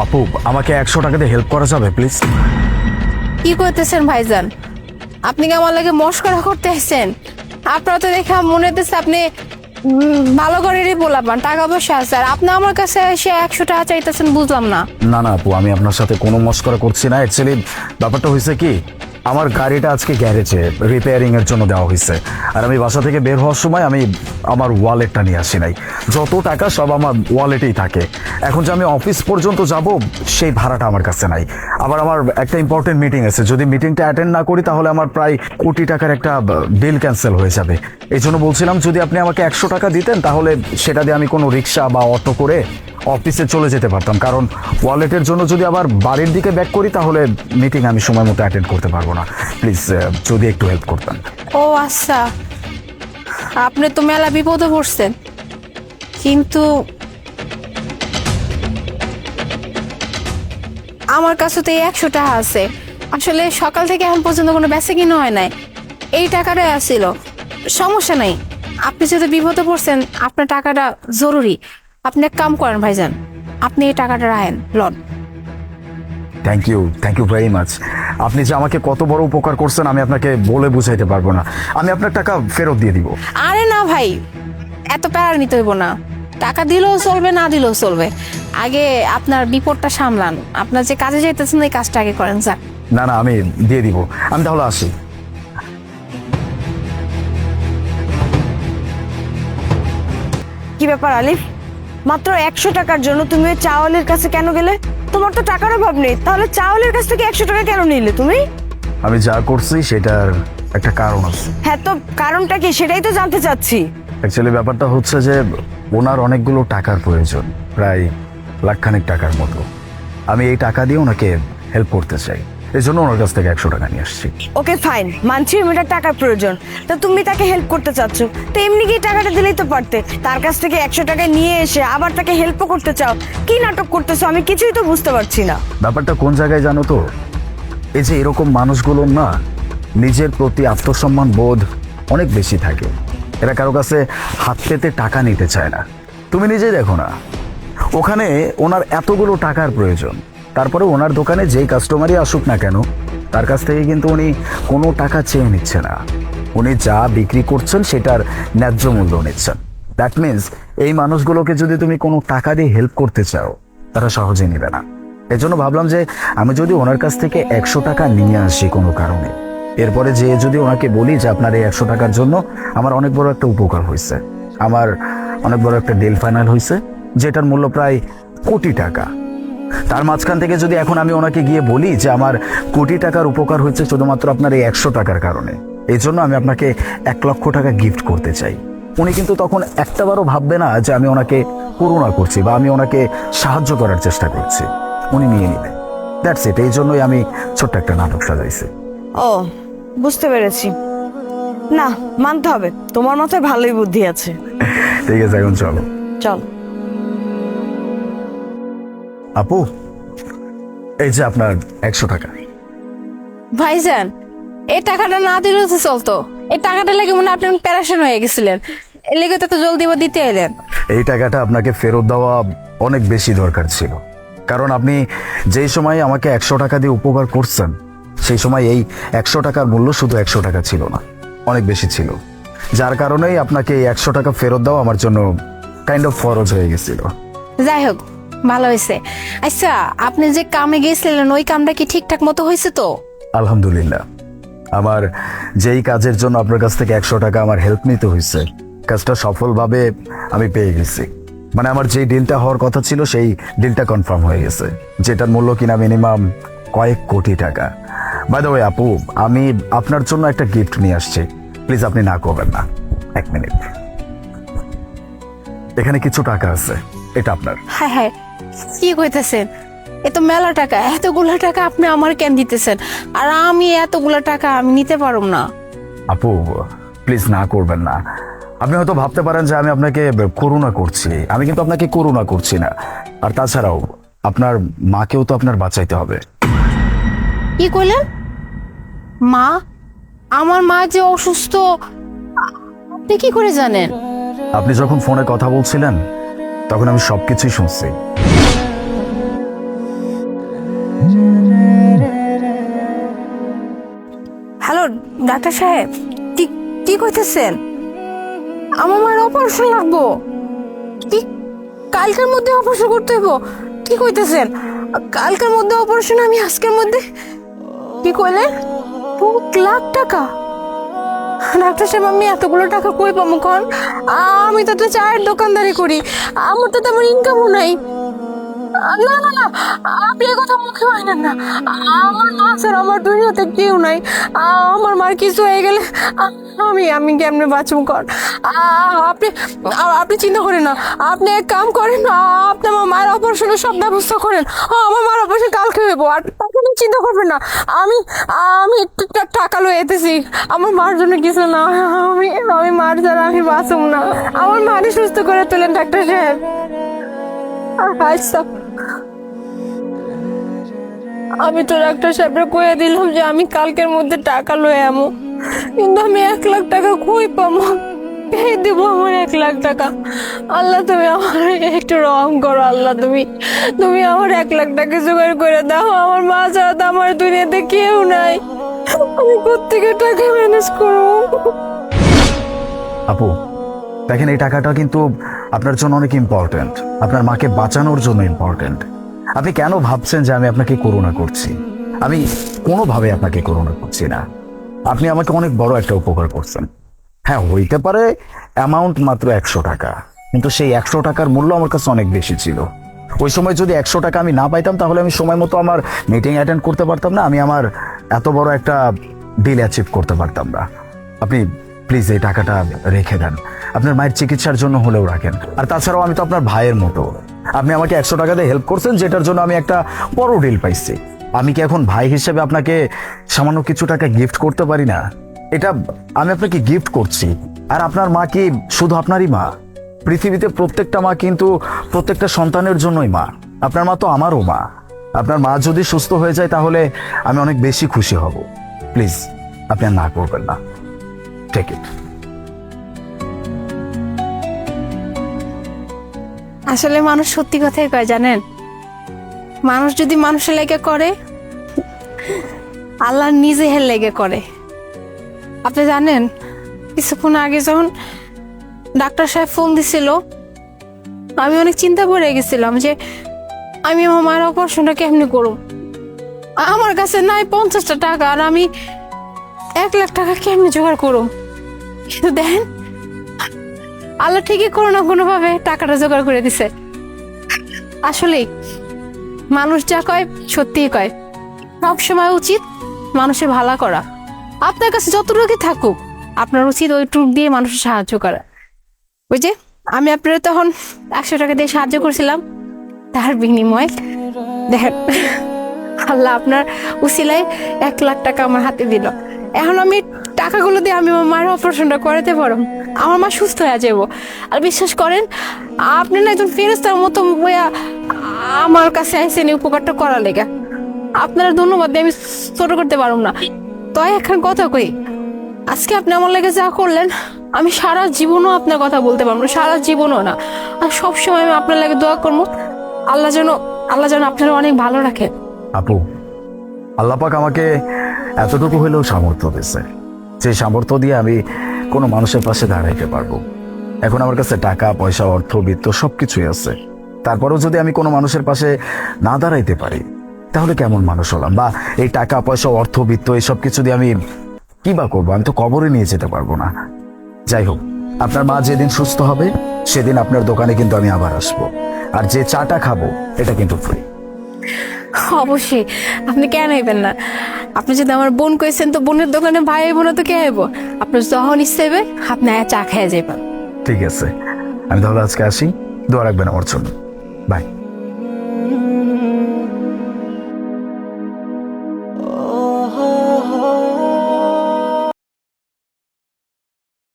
আপু আমাকে একশো টাকা দিয়ে হেল্প করা যাবে প্লিজ কি করতেছেন ভাইজান? আপনি কি আমার লাগে মস্করা করতে আসছেন? আপনার তো দেখে মনে হতেছে আপনি ভালো করেই বলাবান টাকা পয়সা আছে। আর আপনি আমার কাছে এসে একশো টাকা চাইতেছেন বুঝলাম না। না না আপু আমি আপনার সাথে কোনো মস্করা করছি না। অ্যাকচুয়ালি ব্যাপারটা হয়েছে কি আমার গাড়িটা আজকে গ্যারেজে রিপেয়ারিং এর জন্য দেওয়া হয়েছে। আর আমি বাসা থেকে বের হওয়ার সময় আমি আমার ওয়ালেটটা নিয়ে আসি নাই। যত টাকা সব আমার ওয়ালেটেই থাকে। এখন যে আমি অফিস পর্যন্ত যাব, সেই ভাড়াটা আমার কাছে নাই। আবার আমার একটা ইম্পর্টেন্ট মিটিং আছে। যদি মিটিংটা অ্যাটেন্ড না করি, তাহলে আমার প্রায় কোটি টাকার একটা বিল ক্যান্সেল হয়ে যাবে। এই জন্য বলছিলাম, যদি আপনি আমাকে একশো টাকা দিতেন, তাহলে সেটা দিয়ে আমি কোনো রিক্সা বা অটো করে অফিসে চলে যেতে পারতাম। কারণ ওয়ালেটের জন্য যদি আবার বাড়ির দিকে ব্যাক করি, তাহলে মিটিং আমি সময় মতো অ্যাটেন্ড করতে পারব না। প্লিজ যদি একটু হেল্প করতেন। ও আচ্ছা। আপনি তো মেলা বিপদে পড়ছেন। কিন্তু আমার কাছে তো এই একশো টাকা আছে। আসলে সকাল থেকে এখন পর্যন্ত কোনো বেচা কিনা হয় নাই। এই টাকাটাই আসছিল সমস্যা নাই। আপনি যেহেতু বিপদে পড়ছেন, আপনার টাকাটা জরুরি। আপনি এক কাম করেন ভাইজান। আপনি এই টাকাটা রাখেন loan. Thank you thank you very much আপনি যে আমাকে কত বড় উপকার করছেন আমি আপনাকে বলে বুঝাইতে পারব না। আমি আপনার টাকা ফেরত দিয়ে দিব। আরে না ভাই এত প্যারা নিতে হইব না। টাকা দিলেও চলবে না দিলেও চলবে। আগে আপনার বিপদটা সামলান। আপনার যে কাজে যাইতেছেন এই কাজটা আগে করেন যাক না না আমি দিয়ে দিব। আমি তাহলে আসি। কি ব্যাপার আলিফ? মাত্র একশো টাকার জন্য তুমি ওই চাওয়ালের কাছে কেন গেলে? তোমার তো টাকার অভাব নেই। তাহলে চাউলের কাছ থেকে একশো টাকা কেন নিলে তুমি? আমি যা করছি সেটার একটা কারণ আছে। হ্যাঁ তো কারণটা কি? সেটাই তো জানতে চাচ্ছি। অ্যাকচুয়ালি ব্যাপারটা হচ্ছে যে ওনার অনেকগুলো টাকার প্রয়োজন প্রায় লাখখানেক টাকার মতো। আমি এই টাকা দিয়ে ওনাকে হেল্প করতে চাই। এই জন্য ওনার কাছ থেকে একশো টাকা নিয়ে আসছি। Okay fine. মানছি মেয়েটার টাকার প্রয়োজন। তা তুমি তাকে হেল্প করতে চাচ্ছ। তো এমনি কি টাকাটা দিলেই তো পারতে। তার কাছ থেকে একশো টাকা নিয়ে এসে আবার তাকে হেল্পও করতে চাও। কি নাটক করতেছো? আমি কিছুই তো বুঝতে পারছি না। ব্যাপারটা কোন জায়গায় জানো তো? এই যে এরকম মানুষগুলোর না নিজের প্রতি আত্মসম্মান বোধ অনেক বেশি থাকে। এরা কারও কাছে হাত পেতে টাকা নিতে চায় না। তুমি নিজেই দেখো না। ওখানে ওনার এতগুলো টাকার প্রয়োজন। তারপরে ওনার দোকানে যেই কাস্টমারই আসুক না কেন, তার কাছ থেকে কিন্তু উনি কোনো টাকা চেয়ে নিচ্ছে না। উনি যা বিক্রি করছেন সেটার ন্যায্য মূল্য নিচ্ছেন। দ্যাট মিন্স এই মানুষগুলোকে যদি তুমি কোনো টাকা দিয়ে হেল্প করতে চাও, তারা সহজে নেবে না। এজন্য ভাবলাম যে আমি যদি ওনার কাছ থেকে একশো টাকা নিয়ে আসি কোনো কারণে, এরপরে যে যদি ওনাকে বলি যে আপনার এই একশো টাকার জন্য আমার অনেক বড় একটা উপকার হয়েছে। আমার অনেক বড় একটা ডিল ফাইনাল হয়েছে, যেটার মূল্য প্রায় কোটি টাকা। তার মাঝখান থেকে যদি এখন আমি ওনাকে গিয়ে বলি যে আমার কোটি টাকার উপকার হচ্ছে শুধুমাত্র আপনার এই একশো টাকার কারণে এই জন্য আমি আপনাকে এক লক্ষ টাকা গিফট করতে চাই। উনি কিন্তু তখন একটাবারও ভাববে না যে আমি ওনাকে করুণা করছি বা আমি ওনাকে সাহায্য করার চেষ্টা করছি। উনি নিয়ে নেবে। দ্যাটস ইট এই জন্যই আমি ছোট্ট একটা নাটক সাজাইছি। ও বুঝতে পেরেছি। না মানতে হবে। তোমার মাথায় ভালোই বুদ্ধি আছে। ঠিক আছে এখন চলো। চল। আপু এই যে আপনার একশো টাকা। ভাইজান এই টাকাটা না দিলেও তো চলতো। এই টাকাটা লেগে মনে আপনি প্যারাশন হয়ে গেছিলেন। লেগে তো জলদি বা দিতে এলেন। এই টাকাটা আপনাকে ফেরত দেওয়া অনেক বেশি দরকার ছিল। কারণ আপনি যেই সময় আমাকে একশো টাকা দিয়ে উপকার করছেন সেই সময় এই একশো টাকার মূল্য শুধু একশো টাকা ছিল না অনেক বেশি ছিল। যার কারণেই আপনাকে এই একশো টাকা ফেরত দেওয়া আমার জন্য কাইন্ড অফ ফরজ হয়ে গেছিল। যাই হোক ভালো হয়েছে। আচ্ছা আপনি যে কামে গেছিলেন ওই কামটা কি ঠিকঠাক মতো হয়েছে তো? আলহামদুলিল্লাহ। আমার যেই কাজের জন্য আপনার কাছ থেকে একশো টাকা আমার হেল্প নিতে হয়েছে কাজটা সফলভাবে আমি পেয়ে গেছি। মানে আমার যেই ডিলটা হওয়ার কথা ছিল সেই ডিলটা কনফার্ম হয়ে গেছে যেটার মূল্য কিনা মিনিমাম কয়েক কোটি টাকা। বাই দ্য ওয়ে আপু আমি আপনার জন্য একটা গিফট নিয়ে আসছি। প্লিজ আপনি না করবেন না। এক মিনিট এখানে কিছু টাকা আছে এটা আপনার। হ্যাঁ হ্যাঁ। কি কইতেছেন? এ তো মেলা টাকা এতগুলা টাকা আপনি আমার কেন দিতেছেন? আর আমি এতগুলা টাকা আমি নিতে পারুম না। আপু প্লিজ না করবেন না। আপনি হয়তো ভাবতে পারেন যে আমি আপনাকে করুণা করছি। আমি কিন্তু আপনাকে করুণা করছি না। আর তাছাড়াও আপনার মাকেও তো আপনার বাঁচাইতে হবে। কি কইলেন? মা? আমার মা যে অসুস্থ আপনি কি করে জানেন? আপনি যখন ফোনে কথা বলছিলেন তখন আমি সবকিছুই শুনছি। ডাক্তার সাহেব, কি কি কইতেছেন? আমার মার অপারেশন লাগবো। কি, কালকের মধ্যে অপারেশন করতে হইব? কি কইতেছেন? কালকের মধ্যে অপারেশন আমি আজকের মধ্যে? কি কইলেন? দু লাখ টাকা। ডাক্তার সাহেব, আমি এতগুলো টাকা কই পাবো কন? আমি তো তো চায়ের দোকানদারি করি। আমার তো তেমন ইনকামও নাই। না না না, আপনি এ কথা মুখে বলেন না। আমার মা স্যার আমার দুনিয়াতে কেউ নাই। আমার মার কিছু হয়ে গেলে আমি আমি কেমনে বাঁচব কর? আপনি আপনি চিন্তা করেন না। আপনি এক কাম করেন আপনি আমার মায়ের অপারেশনের সব ব্যবস্থা করেন। আমার মার অপারেশন কালকে হইব আর আপনি চিন্তা করবেন না। আমি আমি টাকা লয়ে এতেছি আমার মার জন্য কিছু না। আমি আমি মার ছাড়া আমি বাঁচব না। আমার মারে সুস্থ করে তোলেন, ডাক্তার সাহেব। আচ্ছা। আমি তো ডাক্তার সাহেবরে কয়ে দিলাম যে আমি কালকের মধ্যে টাকা লয়ে আমো। কিন্তু আমি এক লাখ টাকা কই পাবো কে দেব আমার এক লাখ টাকা? আল্লাহ তুমি আমার একটু রং করো, আল্লাহ তুমি তুমি আমার এক লাখ টাকা জোগাড় করে দাও। আমার মা ছাড়া তো আমার দুনিয়াতে কেউ নাই। আমি কোথেকে টাকা ম্যানেজ করব? আপু, দেখেন এই টাকাটা কিন্তু আপনার জন্য অনেক ইম্পর্ট্যান্ট আপনার মাকে বাঁচানোর জন্য ইম্পর্ট্যান্ট আপনি কেন ভাবছেন যে আমি আপনাকে করুণা করছি? আমি কোনোভাবে আপনাকে করুণা করছি না। আপনি আমাকে অনেক বড় একটা উপকার করছেন। হ্যাঁ হইতে পারে অ্যামাউন্ট মাত্র একশো টাকা, কিন্তু সেই একশো টাকার মূল্য আমার কাছে অনেক বেশি ছিল। ওই সময় যদি একশো টাকা আমি না পাইতাম, তাহলে আমি সময় মতো আমার মিটিং অ্যাটেন্ড করতে পারতাম না, আমি আমার এত বড় একটা ডিল অ্যাচিভ করতে পারতাম না। আপনি প্লিজ এই টাকাটা রেখে দেন। আপনার মায়ের চিকিৎসার জন্য হলেও রাখেন। আর তাছাড়াও আমি তো আপনার ভাইয়ের মতো। আপনি আমাকে একশো টাকা দিয়ে হেল্প করছেন, যেটার জন্য আমি একটা বড় ডিল পাইছি। আমি কি এখন ভাই হিসেবে আপনাকে সামান্য কিছু টাকা গিফট করতে পারি না? এটা আমি আপনাকে গিফট করছি। আর আপনার মা কি শুধু আপনারই মা? পৃথিবীতে প্রত্যেকটা মা কিন্তু প্রত্যেকটা সন্তানের জন্যই মা। আপনার মা তো আমারও মা। আপনার মা যদি সুস্থ হয়ে যায় তাহলে আমি অনেক বেশি খুশি হব। প্লিজ, আপনি আর না করবেন না। টেক ইট আসলে মানুষ সত্যি কথাই কয় জানেন? মানুষ যদি মানুষের লেগে করে, আল্লাহ নিজে হের লেগে করে। আপনি জানেন, কিছুক্ষণ আগে যখন ডাক্তার সাহেব ফোন দিছিল, আমি অনেক চিন্তা পড়ে গেছিলাম যে, আমি আমার মায়ের অপারেশনটা কেমনি করব? আমার কাছে নাই পঞ্চাশটা টাকা, আর আমি এক লাখ টাকা কেমনি জোগাড় করব? কিন্তু দেখেন আল্লাহ ঠিকই কোনো না কোনো ভাবে টাকাটা জোগাড় করে দিছে। আসলেই মানুষ যা কয় সত্যিই কয়। সব সময় উচিত মানুষের ভালো করা। আপনার কাছে যতটুকু থাকুক, আপনার উচিত ওই টুক দিয়ে মানুষের সাহায্য করা। ওই যে, আমি আপনার তখন একশো টাকা দিয়ে সাহায্য করছিলাম, তার বিনিময়ে দেখেন আল্লাহ আপনার উসিলায় এক লাখ টাকা আমার হাতে দিল। এখন আমি টাকাগুলো দিয়ে আমি আমার মায়ের অপারেশনটা করাতে পারো আমার মা সুস্থ হয়ে যাব আর বিশ্বাস করেন, আপনি না একজন ফেরেস্তার মতো আমার কাছে আইসেন এই উপকারটা করার লেগে। আপনারা ধন্যবাদ দিয়ে আমি ছোট করতে পারব না। তাই এখন কথা কই, আজকে আপনি আমার লেগে যা করলেন, আমি সারা জীবনও আপনার কথা বলতে পারব না, সারা জীবনও না। আর সবসময় আমি আপনার লাগে দোয়া করব। আল্লাহ যেন আল্লাহ যেন আপনারা অনেক ভালো রাখে আপু আল্লাপাক আমাকে এতটুকু হলেও সামর্থ্য দিয়েছে। যে সামর্থ্য দিয়ে আমি কোনো মানুষের পাশে দাঁড়াইতে পারব। এখন আমার কাছে টাকা, পয়সা, অর্থ, বিত্ত সবকিছুই আছে। তারপরেও যদি আমি কোনো মানুষের পাশে না দাঁড়াইতে পারি, তাহলে কেমন মানুষ হলাম? বা এই টাকা, পয়সা, অর্থ, বিত্ত, এই সব কিছু দিয়ে আমি কি বা করব? আমি তো কবরে নিয়ে যেতে পারব না। যাই হোক, আপনার মা যেদিন সুস্থ হবে, সেদিন আপনার দোকানে কিন্তু আমি আবার আসব। আর যে চাটা খাব, এটা কিন্তু ফ্রি অবশ্যই। আপনি কেন আইবেন না? আপনি যদি আমার বোন কইছেন, তো বোনের দোকানে ভাই বোন তো কে আইব? আপনার যখন ইচ্ছে হবে আপনি আয়া চা খেয়ে যাবেন ঠিক আছে। আমি তাহলে আজকে আসি। দোয়া রাখবেন আমার জন্য। বাই।